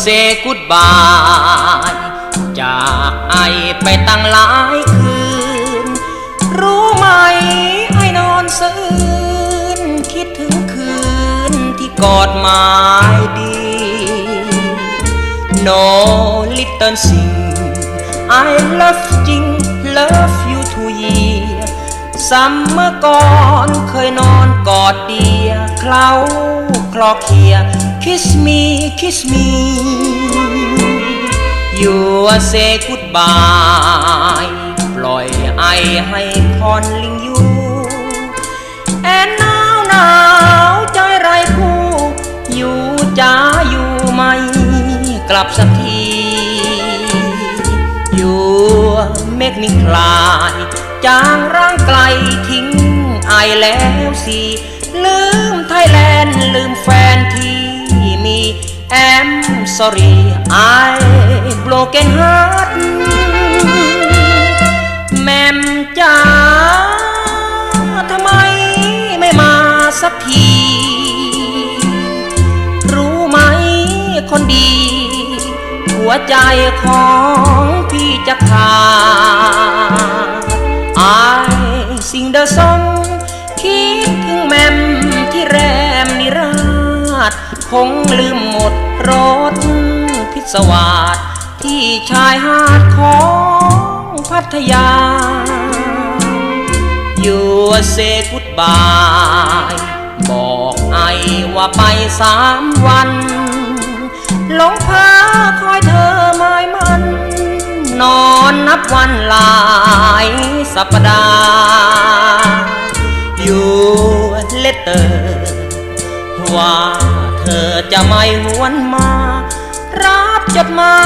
เซกุดบาย จากไอไปตั้งหลายคืน รู้ไหมไอนอนสะอื้นคิดถึงคืนที่กอดหมายดี No little sing I love จริง love you to year ซัมเมื่อก่อนเคยนอนกอดเดียเคล้าคลอเคลีย kiss me kiss me you say goodbye ปล่อยไอให้คอนลิงอยู่แอนหนาวหนาวใจไรคู่ อยู่จ้าอยู่ไหม กลับสักที อยู่เมฆนิคลายจางร่างไกลทิ้งไอแล้วสิ ลืมไทยแลนด์ลืม sorry I broken heart แม่มจ๋าทำไมไม่มาสักที รู้ไหมคนดี หัวใจของพี่จะขาด I sing the song คิดถึงแม่มที่แรมนิราชคงลืมหมด รถพิศวาสที่ชายหาดของพัทยา อยู่เซกุดบาย บอกไอว่าไปสามวันหลงพาคอยเธอไม้มัน นอนนับวันหลายสัปดาห์อยู่เลตเตอร์ว่า จะไม่หวนมา รับจดหมา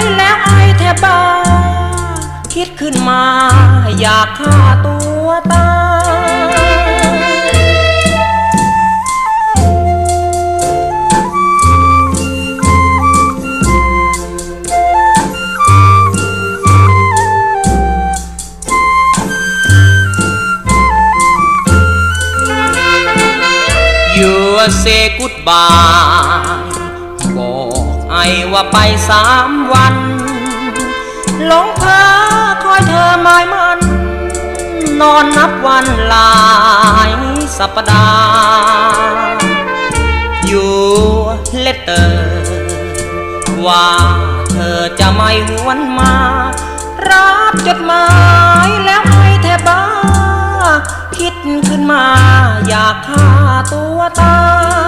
ยแล้วไอแทบบ้า คิดขึ้นมาอยากฆ่าตัวตาย You say goodbye บอกไอว่าไปสามวันหลงพาคอยเธอไม้มัน นอนนับวันหลายสัปดาห์อยู่เลตเตอร์ว่าเธอจะไม่หวนมา รับจดหมายแล้ว คิดขึ้นมา อยากฆ่าตัวตาย